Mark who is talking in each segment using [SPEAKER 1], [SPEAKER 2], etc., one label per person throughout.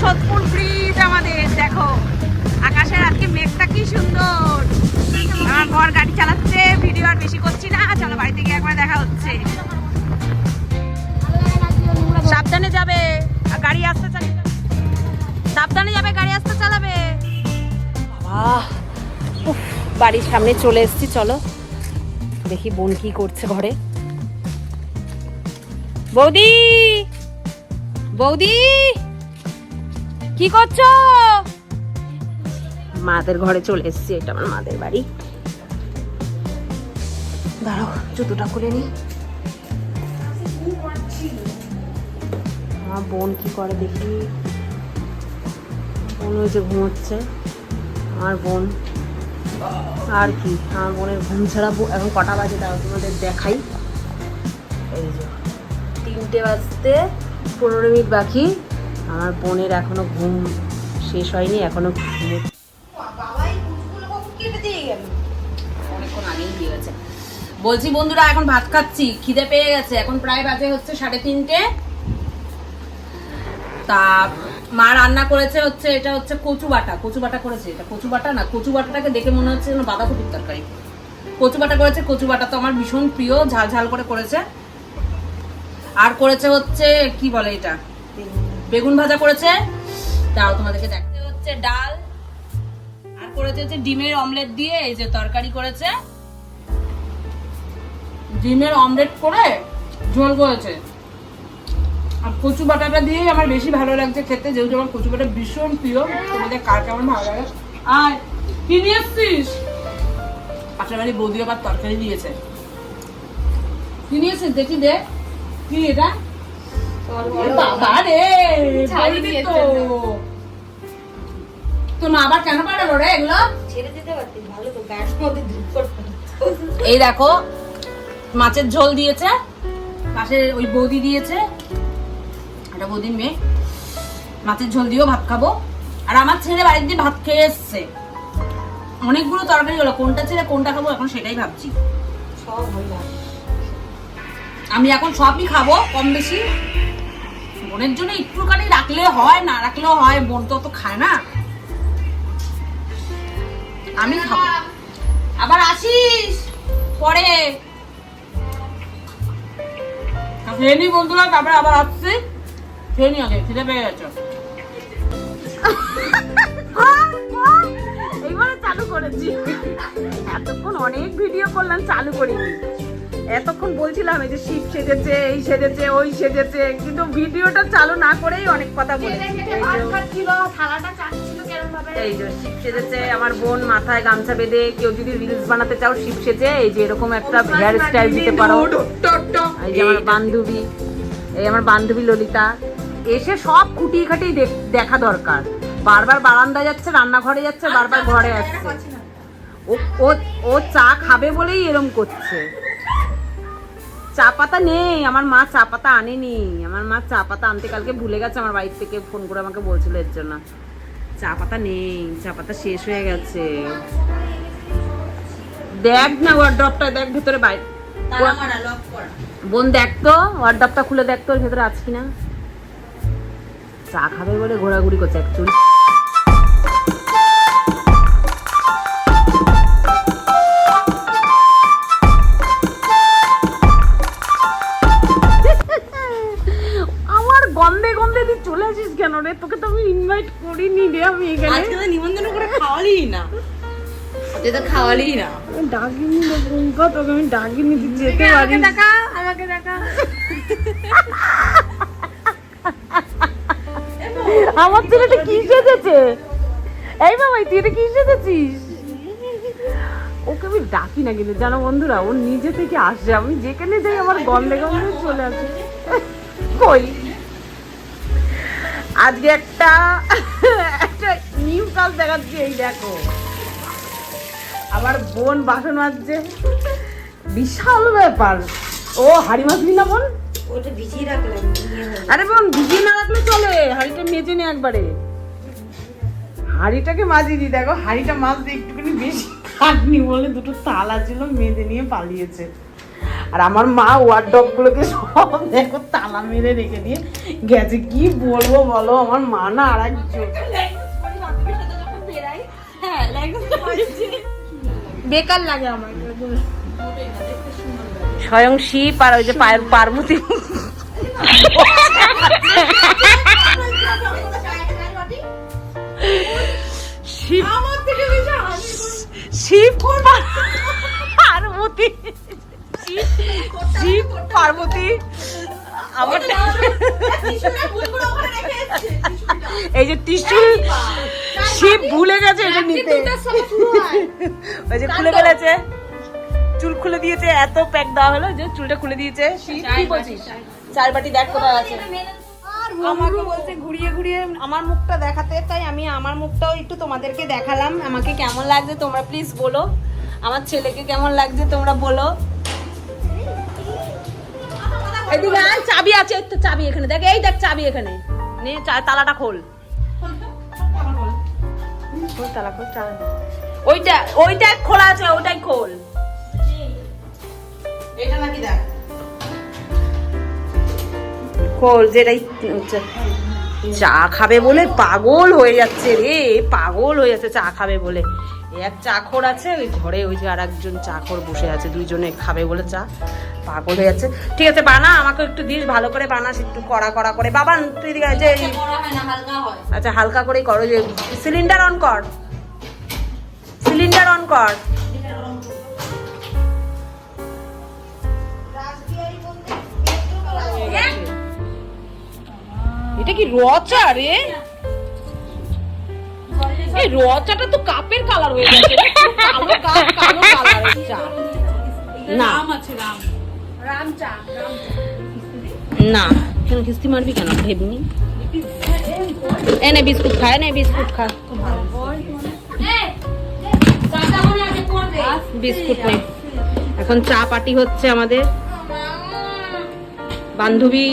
[SPEAKER 1] Sodepur bridge আমাদের, দেখো। আকাশের আজকে মেঘটা কি সুন্দর। আমার বর গাড়ি চালাচ্ছে, ভিডিও আর বেশি করছি না, চলো বাড়িতে গিয়ে একবার দেখা হচ্ছে। সাবধানে যাবে, আর গাড়ি আসতে চালাবে সাবধানে যাবে, গাড়ি আসতে চালাবে। বাড়ির সামনে চলে এসেছি, চলো। দেখি বোন কি করছে ঘরে। বৌদি! বৌদি! কি করছ? মাদের ঘরে চলে এসেছি, এটা আমার মাদের বাড়ি। দাঁড়াও, জুতোটা খুলে নি। আমার বোন কি করে দেখি? বোন ওই যে ঘুমোচ্ছে। আমার বোন। আর কি, আমার বোনের ঘুম ছাড়া এখন কটা বাজে দাও তোমাদের দেখাই। এই যে, তিনটে বাজতে পনেরো মিনিট বাকি। আমার বোনের এখনও ঘুম শেষ হয়নি এখনও ঘুমে অনেকক্ষণ আগেই দিয়ে গেছে। বলছি বন্ধুরা এখন ভাত খাচ্ছি খিদে পেয়ে গেছে। এখন প্রায় বাজে হচ্ছে সাড়ে তিনটে। তা মা রান্না করেছে হচ্ছে এটা হচ্ছে কচু বাটা। কচু বাটা করেছে এটা? কচু বাটা না কচু বাটাটাকে দেখে মনে হচ্ছে যেন বাঁধাকপির তরকারি। কচু বাটা করেছে কচু বাটা তো আমার ভীষণ প্রিয় ঝাল ঝাল করে করেছে। আর করেছে হচ্ছে কি বলে এটা? বেগুন ভাজা করেছে। তাও তোমাদেরকে দেখতে হচ্ছে ডাল। আর করেছে হচ্ছে ডিমের অমলেট দিয়ে এই যে তরকারি করেছে। ডিমের অমলেট করে ঝোল করেছে। আর কচু বাটাটা দিয়েই আমার বেশি ভালো লাগছে খেতে, যেহেতু আমার কচু বাটা ভীষণ প্রিয়। তোমাদের কার কেমন ভালো লাগে? আর কি নিয়ে এসছিস? পাশের বাড়ি বৌদি আবার তরকারি দিয়েছে। কি নিয়ে এসছিস? দেখি দে। কি এটা? বাবা রে তো। তোর মা আবার কেন পাঠালো রে এগুলো?
[SPEAKER 2] ছেড়ে দিতে পারতিস ভালো তো গায়ের মধ্যে
[SPEAKER 1] এই দেখো মাছের ঝোল দিয়েছে পাশে ওই বৌদি দিয়েছে একটা বৌদির মেয়ে। মাছের ঝোল দিয়েও ভাত খাব। আর আমার ছেলে বাড়ির দিয়ে ভাত খেয়ে এসছে। অনেকগুলো তরকারি হলো কোনটা ছেড়ে কোনটা খাব এখন সেটাই ভাবছি।
[SPEAKER 2] সব
[SPEAKER 1] আমি এখন সবই খাব কম বেশি। বোনের জন্য একটুখানি রাখলে হয়, না রাখলেও হয় বোন তো অত খায় না। আমি খাব। আবার আসিস, পরে। খেয়ে নি বন্ধুরা, তারপরে আবার আসছি। খেয়ে নি আগে, খিদে পেয়ে গেছে। এইবারে চালু করেছি। এতক্ষণ অনেক ভিডিও করলাম, চালু করিনি। এতক্ষণ বলছিলাম এই যে শিব সেজেছে এই সেজেছে ওই সেজেছে কিন্তু ভিডিওটা চালু না করেই অনেক কথা বলেছি। এই যে- শিব সেজেছে আমার বোন মাথায় গামছা বেঁধে কেউ যদি রিলস বানাতে চাও শিব সেজে এই যে এরকম একটা হেয়ার স্টাইল দিতে পারো। এই যে আমার বান্ধবী এই আমার বান্ধবী ললিতা এসে সব খুঁটিয়ে খাটিয়ে দেখ- দরকার। বারবার বারান্দা যাচ্ছে রান্নাঘরে যাচ্ছে বারবার ঘরে আসছে। ও ও ও চা খাবে বলেই এরম করছে। চা পাতা নেই আমার মা চা পাতা আনেনি। আমার মা চা পাতা আনতে কালকে ভুলে গেছে আমার বাড়ির থেকে ফোন করে আমাকে বলছিল এর জন্য। চা পাতা নেই চা পাতা শেষ হয়ে গেছে। দেখ না ওয়ার্ড্রপটা দেখ ভেতরে বাইরে বোন দেখ তো ওয়ার্ড্রপটা খুলে দেখ তো ভেতরে আছে কিনা। চা খাবে বলে ঘোরাঘুরি করছে অ্যাকচুয়ালি কেন রে? তোকে তো আমি ইনভাইট করিনি রে আমি এখানে।
[SPEAKER 2] আজকে তো নিমন্ত্রণ করে খাওয়ালি না। তুই তো খাওয়ালি না।
[SPEAKER 1] ডাকিনি রে বোনকা তোকে আমি ডাকিনি তুই যেতে পারিস।
[SPEAKER 2] দেখা আমাকে দেখা।
[SPEAKER 1] আমার ছেলেটা কি সেজেছে? এই বাবা তুই এটা কি সেজেছিস? ওকে আমি ডাকি না কিন্তু জানো বন্ধুরা ও নিজে থেকে আসে। আমি যেখানে যাই আমার গন্ধে গন্ধে চলে আসে। কই? আজকে একটা একটা নিউ কাজ দেখাচ্ছি এই দেখো। আবার বোন বাসন মাজছে। বিশাল ব্যাপার। ও হাড়ি মাছলি না বোন?
[SPEAKER 2] ওটা ভিজিয়ে রাখলাম
[SPEAKER 1] আরে বোন ভিজিয়ে না রাখলে চলে। হাঁড়িটা মেজে নে একবারে। হাঁড়িটাকে মাজিয়ে দি দেখো হাঁড়িটা মাছতে একটুখানি বেশি খাটনি বলে দুটো তালা ছিল মেজে নিয়ে পালিয়েছে। আর আমার মা ওয়ার্ডব গুলোকে সব দেখো তালা মেরে রেখে দিয়ে গেছে। কি বলব বলো আমার মা না আর
[SPEAKER 2] এক বেকার লাগে আমার
[SPEAKER 1] স্বয়ং শিব আর ওই যে পায়ের পার্বতী। এই যে টিস্যু শিব ভুলে গেছে এটা নিতে। ওই যে খুলে ফেলেছে। চুল খুলে দিয়েছে এত প্যাক দেওয়া হলো যে চুলটা খুলে দিয়েছে। শিব কি বলছিস? চার বাটি দেখ কোথায় আছে। আমাকে বলছে ঘুরিয়ে ঘুরিয়ে আমার মুখটা দেখাতে তাই আমি আমার মুখটাও একটু তোমাদেরকে দেখালাম। আমাকে কেমন লাগছে তোমরা প্লিজ বলো। আমার ছেলেকে কেমন লাগছে তোমরা বলো। এদিকে চাবি আছে এই তো চাবি এখানে। দেখ এই দেখ চাবি এখানে। নে চা- তালাটা খোল। খোল তালা খোল চাবি ওইটা ওইটা খোলা আছে ওইটাই খোল।
[SPEAKER 2] এটা নাকি দেখ।
[SPEAKER 1] খোল যেটাই চা খাবে বলে পাগল হয়ে যাচ্ছে রে পাগল হয়ে যাচ্ছে চা খাবে বলে। এক চাখর আছে ওই ঘরে ওই যে আর একজন চাখর বসে আছে দুইজনে খাবে বলে চা। পাগল হয়ে যাচ্ছে। ঠিক আছে বানা আমাকে একটু দিস ভালো করে বানাস একটু কড়া কড়া করে। বাবা তুই যে
[SPEAKER 2] হয়।
[SPEAKER 1] আচ্ছা হালকা করেই করো যে সিলিন্ডার অন কর। সিলিন্ডার অন কর। এটা কি রচা রে? এই রচাটা তো কাপের কালার হয়ে গেছে কালো কাপ, কালো কালারের চা। না।
[SPEAKER 2] রাম চা
[SPEAKER 1] না, কেন কিস্তি মারবি কেন? ভেবনি। এ নে বিস্কুট খা, এ নে বিস্কুট খা। বিস্কুট নে। এখন চা পার্টি হচ্ছে আমাদের। বান্ধবী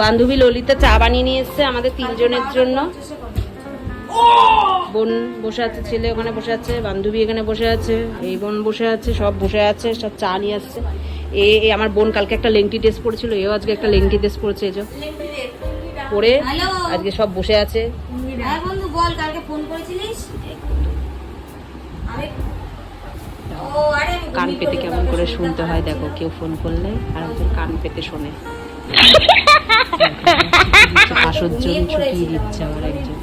[SPEAKER 1] বান্ধবী ললিতা চা বানিয়ে নিয়ে এসছে আমাদের তিনজনের জন্য। বোন বসে আছে ছেলে ওখানে বসে আছে বান্ধবী এখানে বসে আছে এই বোন বসে আছে সব বসে আছে সব চা নিয়ে আসছে। এ আমার বোন কালকে একটা লেংটি ড্রেস পরেছিল এও আজকে একটা লেংটি ড্রেস পরেছে এজো পরে আজকে সব বসে আছে।
[SPEAKER 3] হ্যাঁ বন্ধু বল কালকে ফোন করেছিলিস? আমি ও আরে আমি
[SPEAKER 1] কান পেতে কেমন করে
[SPEAKER 3] শুনতে
[SPEAKER 1] শুনতে হয় দেখো কেউ ফোন করলে আর একজন কান পেতে শোনে। আসর ছুটিয়ে দিচ্ছে আমার একজন।